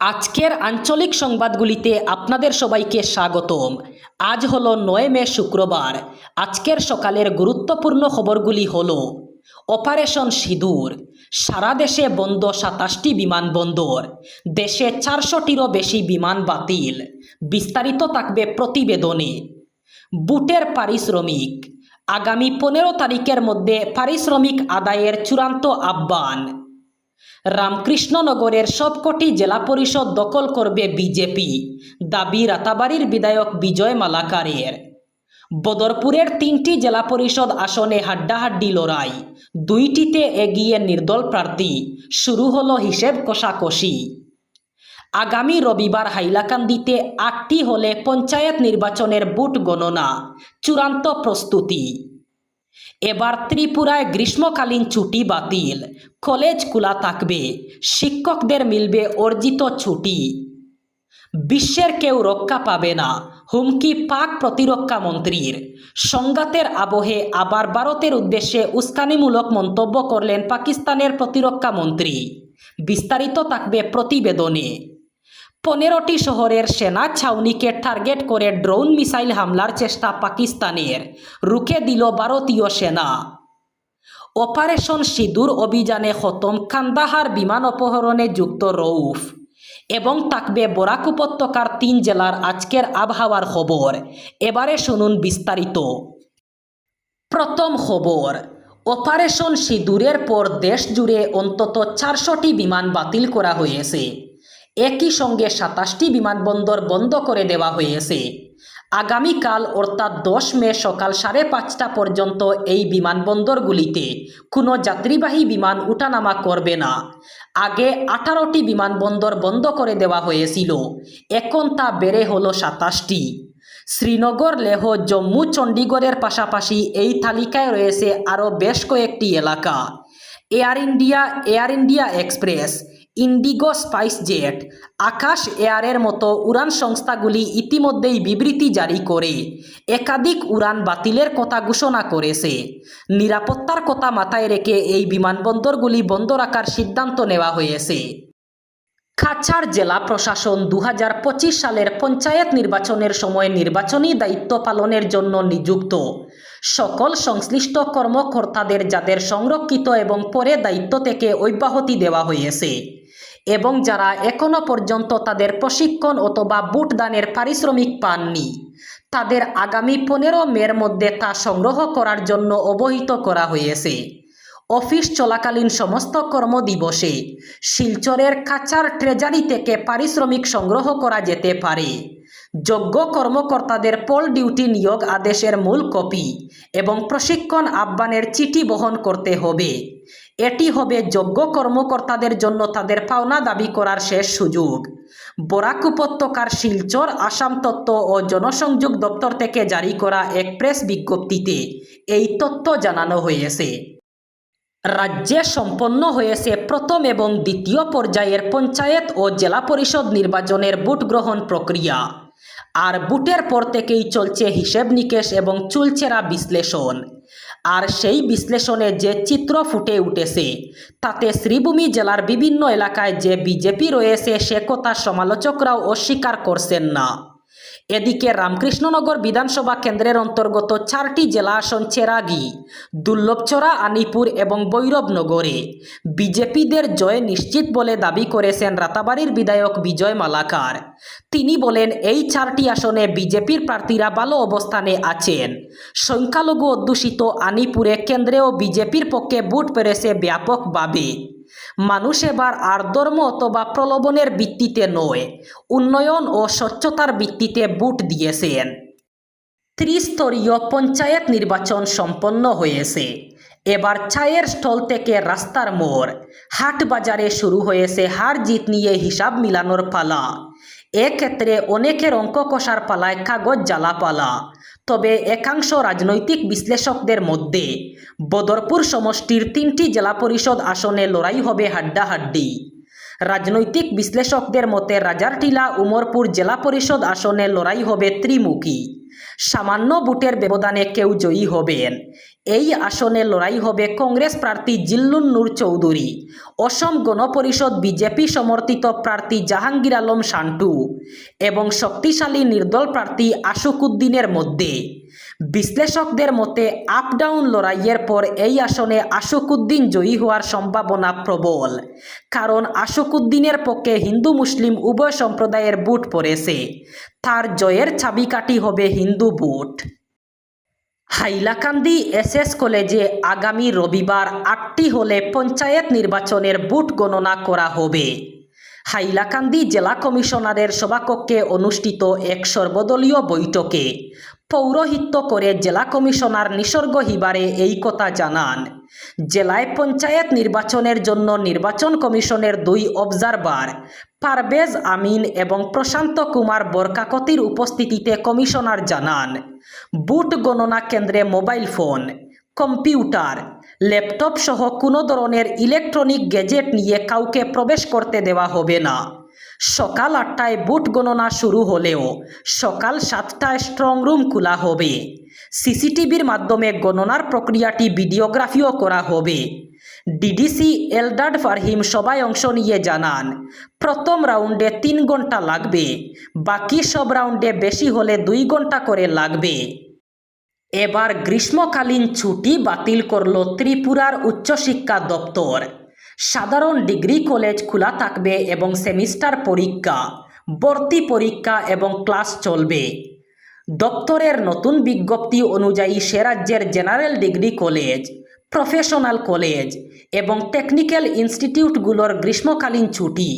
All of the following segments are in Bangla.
আজকের আঞ্চলিক সংবাদগুলিতে আপনাদের সবাইকে স্বাগতম। আজ হলো নয় মে শুক্রবার। আজকের সকালের গুরুত্বপূর্ণ খবরগুলি হল, অপারেশন সিঁদুর, সারা দেশে বন্ধ সাতাশটি বিমানবন্দর, দেশে চারশোটিরও বেশি বিমান বাতিল, বিস্তারিত থাকবে প্রতিবেদনে। বুটের পারিশ্রমিক, আগামী পনেরো তারিখের মধ্যে পারিশ্রমিক আদায়ের চূড়ান্ত আহ্বান। রামকৃষ্ণনগরের সবকটি জেলা পরিষদ দখল করবে বিজেপি। দাবি রাতাবাড়ির বিধায়ক বিজয় মালাকারের। বদরপুরের তিনটি জেলা পরিষদ আসনে হাড্ডাহাড্ডি লড়াই। দুইটিতে এগিয়ে নির্দল প্রার্থী। শুরু হলো হিসেব কষাকষি। আগামী রবিবার হাইলাকান্দিতে আটটি হলে পঞ্চায়েত নির্বাচনের বুট গণনা। চূড়ান্ত প্রস্তুতি। এবার ত্রিপুরায় গ্রীষ্মকালীন ছুটি বাতিল। কলেজ খোলা থাকবে। শিক্ষকদের মিলবে অর্জিত ছুটি। বিশ্বের কেউ রক্ষা পাবে না। হুমকি পাক প্রতিরক্ষা মন্ত্রীর। সংঘাতের আবহে আবার ভারতের উদ্দেশ্যে উস্কানিমূলক মন্তব্য করলেন পাকিস্তানের প্রতিরক্ষা মন্ত্রী। বিস্তারিত থাকবে প্রতিবেদনে। পনেরোটি শহরের সেনা ছাউনিকে টার্গেট করে ড্রোন মিসাইল হামলার চেষ্টা পাকিস্তানের। রুখে দিল ভারতীয় সেনা। অপারেশন সিঁদুর অভিযানে খতম কান্দাহার বিমান অপহরণে যুক্ত রৌফ এবং থাকবে বরাক উপত্যকার তিন জেলার আজকের আবহাওয়ার খবর। এবারে শুনুন বিস্তারিত। প্রথম খবর, অপারেশন সিঁদুরের পর দেশ জুড়ে অন্তত চারশোটি বিমান বাতিল করা হয়েছে। একই সঙ্গে সাতাশটি বিমানবন্দর বন্ধ করে দেওয়া হয়েছে। আগামীকাল অর্থাৎ দশ মে সকাল সাড়ে পাঁচটা পর্যন্ত এই বিমানবন্দরগুলিতে কোনো যাত্রীবাহী বিমান উঠানামা করবে না। আগে আঠারোটি বিমানবন্দর বন্ধ করে দেওয়া হয়েছিল। এখন তা বেড়ে হলো সাতাশটি। শ্রীনগর, লেহ, জম্মু, চণ্ডীগড়ের পাশাপাশি এই তালিকায় রয়েছে আরও বেশ কয়েকটি এলাকা। Air India Air India Express IndiGo Spice Jet, Akasa এয়ারের মতো উড়ান সংস্থাগুলি ইতিমধ্যেই বিবৃতি জারি করে। একাধিক উড়ান বাতিলের কথা ঘোষণা করেছে। নিরাপত্তার কথা মাথায় রেখে এই বিমানবন্দরগুলি বন্ধ রাখার সিদ্ধান্ত নেওয়া হয়েছে। কাছাড় জেলা প্রশাসন দু হাজার পঁচিশ সালের পঞ্চায়েত নির্বাচনের সময় নির্বাচনী দায়িত্ব পালনের জন্য নিযুক্ত। সকল সংশ্লিষ্ট কর্মকর্তাদের যাদের সংরক্ষিত এবং পরে দায়িত্ব থেকে অব্যাহতি দেওয়া হয়েছে। এবং যারা এখনও পর্যন্ত তাদের প্রশিক্ষণ অথবা বুটদানের পারিশ্রমিক পাননি, তাদের আগামী পনেরো মের মধ্যে তা সংগ্রহ করার জন্য অবহিত করা হয়েছে। অফিস চলাকালীন সমস্ত কর্মদিবসে শিলচরের কাছার ট্রেজারি থেকে পারিশ্রমিক সংগ্রহ করা যেতে পারে। যোগ্য কর্মকর্তাদের পল ডিউটি নিয়োগ আদেশের মূল কপি এবং প্রশিক্ষণ আহ্বানের চিঠি বহন করতে হবে। এটি হবে যোগ্য কর্মকর্তাদের জন্য তাদের পাওনা দাবি করার শেষ সুযোগ। বরাক উপত্যকার শিলচর, আসাম তত্ত্ব ও জনসংযোগ দপ্তর থেকে জারি করা এক প্রেস বিজ্ঞপ্তিতে এই তথ্য জানানো হয়েছে। রাজ্যে সম্পন্ন হয়েছে প্রথম এবং দ্বিতীয় পর্যায়ের পঞ্চায়েত ও জেলা পরিষদ নির্বাচনের ভোট গ্রহণ প্রক্রিয়া। আর বুটের পর থেকেই চলছে হিসেব নিকেশ এবং চুলচেরা বিশ্লেষণ। আর সেই বিশ্লেষণে যে চিত্র ফুটে উঠেছে, তাতে শ্রীভূমি জেলার বিভিন্ন এলাকায় যে বিজেপি রয়েছে সে কথা সমালোচকরাও অস্বীকার করছেন না। এদিকে রামকৃষ্ণনগর বিধানসভা কেন্দ্রের অন্তর্গত চারটি জেলা আসন চেরাগি দুর্লভচড়া আনিপুর এবং বৈরবনগরে বিজেপিদের জয় নিশ্চিত বলে দাবি করেছেন রাতাবাড়ির বিধায়ক বিজয় মালাকার। তিনি বলেন, এই চারটি আসনে বিজেপির প্রার্থীরা ভালো অবস্থানে আছেন। সংখ্যালঘু অধ্যুষিত আনিপুরে কেন্দ্রেও বিজেপির পক্ষে ভোট পেরেছে ব্যাপকভাবে। মানুষ এবার আর ধর্ম অথবা প্রলোভনের ভিত্তিতে নয়, উন্নয়ন ও স্বচ্ছতার ভিত্তিতে ভোট দিয়েছেন। ত্রিস্তরীয় পঞ্চায়েত নির্বাচন সম্পন্ন হয়েছে। এবার চায়ের স্টল থেকে রাস্তার মোড় হাট বাজারে শুরু হয়েছে হার জিত নিয়ে হিসাব মিলানোর পালা। এক্ষেত্রে অনেকের অঙ্ক কষার পালায় কাগজ জ্বালাপালা। তবে একাংশ রাজনৈতিক বিশ্লেষকদের মধ্যে বদরপুর সমষ্টির তিনটি জেলা পরিষদ আসনে লড়াই হবে হাড্ডাহাড্ডি। রাজনৈতিক বিশ্লেষকদের মতে রাজারটিলা উমরপুর জেলা পরিষদ আসনে লড়াই হবে ত্রিমুখী। সামান্য বুটের ব্যবধানে কেউ জয়ী হবেন। এই আসনে লড়াই হবে কংগ্রেস প্রার্থী জিল্লুন নূর চৌধুরী, অসম গণপরিষদ বিজেপি সমর্থিত প্রার্থী জাহাঙ্গীর আলম শান্টু এবং শক্তিশালী নির্দল প্রার্থী আশুকুদ্দিনের মধ্যে। বিশ্লেষকদের মতে আপ ডাউন লড়াইয়ের পর এই আসনে আশুকুদ্দিন জয়ী হওয়ার সম্ভাবনা প্রবল, কারণ আশুকুদ্দিনের পক্ষে হিন্দু মুসলিম উভয় সম্প্রদায়ের বুট পড়েছে। তার জয়ের চাবিকাঠি হবে হিন্দু বুট হাইলাকান্দি এসএস কলেজে আগামী রবিবার আটটি হলে পঞ্চায়েত নির্বাচনের বুট গণনা করা হবে। হাইলাকান্দি জেলা কমিশনারের সভাকক্ষে অনুষ্ঠিত এক সর্বদলীয় বৈঠকে পৌরোহিত্য করে জেলা কমিশনার নিসর্গ হিবারে এই কথা জানান। জেলায় পঞ্চায়েত নির্বাচনের জন্য নির্বাচন কমিশনের দুই অবজারভার, পারভেজ আমিন এবং প্রশান্ত কুমার বরকাকতির উপস্থিতিতে কমিশনার জানান, বুট গণনা কেন্দ্রে মোবাইল ফোন, কম্পিউটার ল্যাপটপ সহ কোনো ধরনের ইলেকট্রনিক গ্যাজেট নিয়ে কাউকে প্রবেশ করতে দেওয়া হবে না। সকাল আটটায় বুট গণনা শুরু হলেও সকাল সাতটায় স্ট্রং রুম খোলা হবে। সিসিটিভির মাধ্যমে গণনার প্রক্রিয়াটি ভিডিওগ্রাফিও করা হবে। ডিডিসি এলডাড ফারহিম সবাই অংশ নিয়ে জানান, প্রথম রাউন্ডে তিন ঘণ্টা লাগবে, বাকি সব রাউন্ডে বেশি হলে দুই ঘণ্টা করে লাগবে। এবার গ্রীষ্মকালীন ছুটি বাতিল করল ত্রিপুরার উচ্চশিক্ষা দপ্তর। সাধারণ ডিগ্রি কলেজ খোলা থাকবে এবং সেমিস্টার পরীক্ষা, ভর্তি পরীক্ষা এবং ক্লাস চলবে। দপ্তরের নতুন বিজ্ঞপ্তি অনুযায়ী সে রাজ্যের general degree college, professional college এবং টেকনিক্যাল ইনস্টিটিউটগুলোর গ্রীষ্মকালীন ছুটি,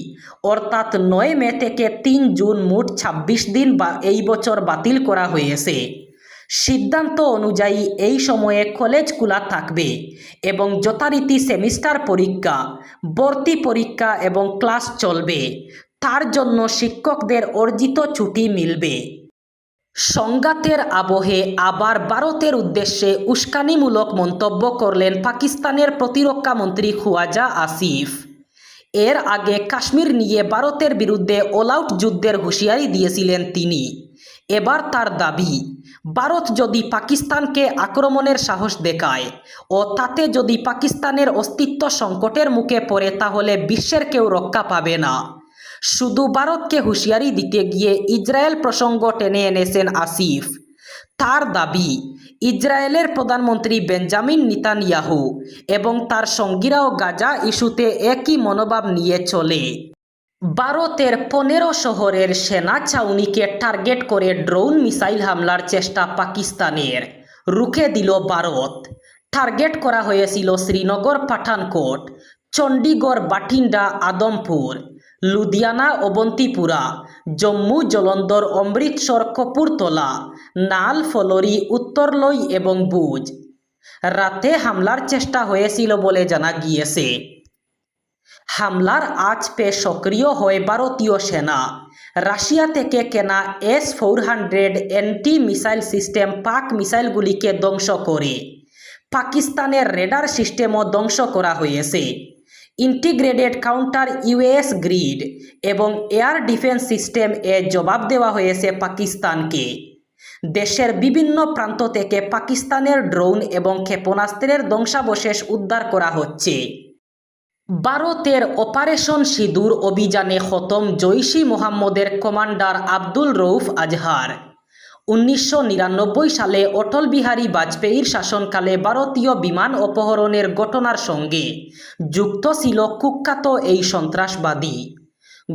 অর্থাৎ নয় মে থেকে তিন জুন মোট ছাব্বিশ দিন বা এই বছর বাতিল করা হয়েছে। সিদ্ধান্ত অনুযায়ী এই সময়ে কলেজ খোলা থাকবে এবং যথারীতি সেমিস্টার পরীক্ষা, ভর্তি পরীক্ষা এবং ক্লাস চলবে। তার জন্য শিক্ষকদের অর্জিত ছুটি মিলবে। সংঘাতের আবহে আবার ভারতের উদ্দেশ্যে উস্কানিমূলক মন্তব্য করলেন পাকিস্তানের প্রতিরক্ষা মন্ত্রী খুয়াজা আসিফ। এর আগে কাশ্মীর নিয়ে ভারতের বিরুদ্ধে অল আউট যুদ্ধের হুঁশিয়ারি দিয়েছিলেন তিনি। এবার তার দাবি, ভারত যদি পাকিস্তানকে আক্রমণের সাহস দেখায় ও তাতে যদি পাকিস্তানের অস্তিত্ব সংকটের মুখে পড়ে, তাহলে বিশ্বের কেউ রক্ষা পাবে না। শুধু ভারতকে হুঁশিয়ারি দিতে গিয়ে ইসরায়েল প্রসঙ্গ টেনে এনেছেন আসিফ। তার দাবি, ইসরায়েলের প্রধানমন্ত্রী বেঞ্জামিন নিতানিয়াহু এবং তার সঙ্গীরাও গাজা ইস্যুতে একই মনোভাব নিয়ে চলে। ভারতের পনেরো শহরের সেনা ছাউনিকে টার্গেট করে ড্রোন মিসাইল হামলার চেষ্টা পাকিস্তানের। রুখে দিল ভারত। টার্গেট করা হয়েছিল শ্রীনগর পাঠানকোট, চণ্ডীগড় বাঠিন্ডা আদমপুর, লুধিয়ানা, অবন্তিপুরা, জম্মু জলন্দর, অমৃতসর, কপুরতলা নাল ফলরি উত্তরলই এবং বুজ রাতে হামলার চেষ্টা হয়েছিল বলে জানা গিয়েছে। হামলার আজ পেয়ে সক্রিয় হয় ভারতীয় সেনা। রাশিয়া থেকে কেনা S four hundred anti missile system Pak মিসাইলগুলিকে ধ্বংস করে। পাকিস্তানের রেডার সিস্টেমও ধ্বংস করা হয়েছে। ইন্টিগ্রেটেড কাউন্টার ইউএস গ্রিড এবং এয়ার ডিফেন্স সিস্টেম এ জবাব দেওয়া হয়েছে পাকিস্তানকে। দেশের বিভিন্ন প্রান্ত থেকে পাকিস্তানের ড্রোন এবং ক্ষেপণাস্ত্রের ধ্বংসাবশেষ উদ্ধার করা হচ্ছে। ভারতের অপারেশন সিঁদুর অভিযানে খতম জৈশি মোহাম্মদের কমান্ডার আব্দুল রৌফ আজহার। উনিশশো নিরানব্বই সালে অটল বিহারী বাজপেয়ীর শাসনকালে ভারতীয় বিমান অপহরণের ঘটনার সঙ্গে যুক্ত ছিল কুখ্যাত এই সন্ত্রাসবাদী।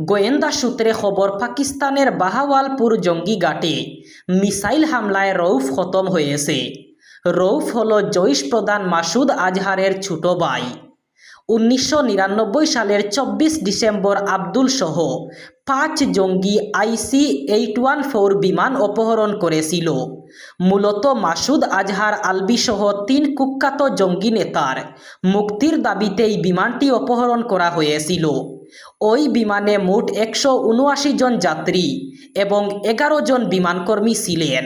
গোয়েন্দা সূত্রে খবর, পাকিস্তানের বাহাওয়ালপুর জঙ্গি ঘাটে মিসাইল হামলায় রৌফ খতম হয়েছে। রৌফ হল জৈশ প্রধান মাসুদ আজহারের ছোট ভাই। উনিশশো নিরানব্বই সালের চব্বিশ ডিসেম্বর আব্দুল সহ পাঁচ জঙ্গি আইসি এইট ওয়ান ফোর বিমান অপহরণ করেছিল। মূলত মাসুদ আজহার আলবি সহ তিন কুখ্যাত জঙ্গি নেতার মুক্তির দাবিতেই বিমানটি অপহরণ করা হয়েছিল। ওই বিমানে মোট একশো উনআশি জন যাত্রী এবং এগারো জন বিমানকর্মী ছিলেন।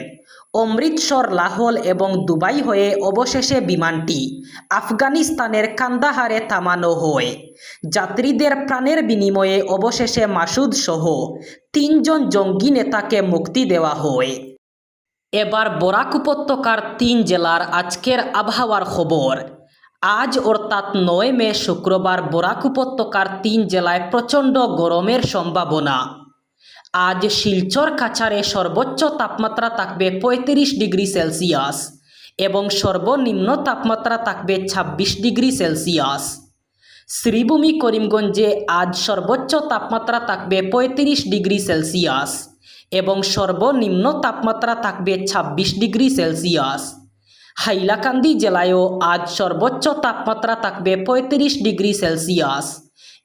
অমৃতসর লাহোল এবং দুবাই হয়ে অবশেষে বিমানটি আফগানিস্তানের কান্দাহারে থামানো হয়। যাত্রীদের প্রাণের বিনিময়ে অবশেষে মাসুদ সহ তিনজন জঙ্গি নেতাকে মুক্তি দেওয়া হয়। এবার বরাক উপত্যকার তিন জেলার আজকের আবহাওয়ার খবর। আজ অর্থাৎ নয় মে শুক্রবার বরাক উপত্যকার তিন জেলায় প্রচণ্ড গরমের সম্ভাবনা। আজ শিলচর কাছাড়ে সর্বোচ্চ তাপমাত্রা থাকবে পঁয়ত্রিশ ডিগ্রি সেলসিয়াস এবং সর্বনিম্ন তাপমাত্রা থাকবে ছাব্বিশ ডিগ্রি সেলসিয়াস। শ্রীভূমি করিমগঞ্জে আজ সর্বোচ্চ তাপমাত্রা থাকবে পঁয়ত্রিশ ডিগ্রি সেলসিয়াস এবং সর্বনিম্ন তাপমাত্রা থাকবে ছাব্বিশ ডিগ্রি সেলসিয়াস। হাইলাকান্দি জেলায়ও আজ সর্বোচ্চ তাপমাত্রা থাকবে পঁয়ত্রিশ ডিগ্রি সেলসিয়াস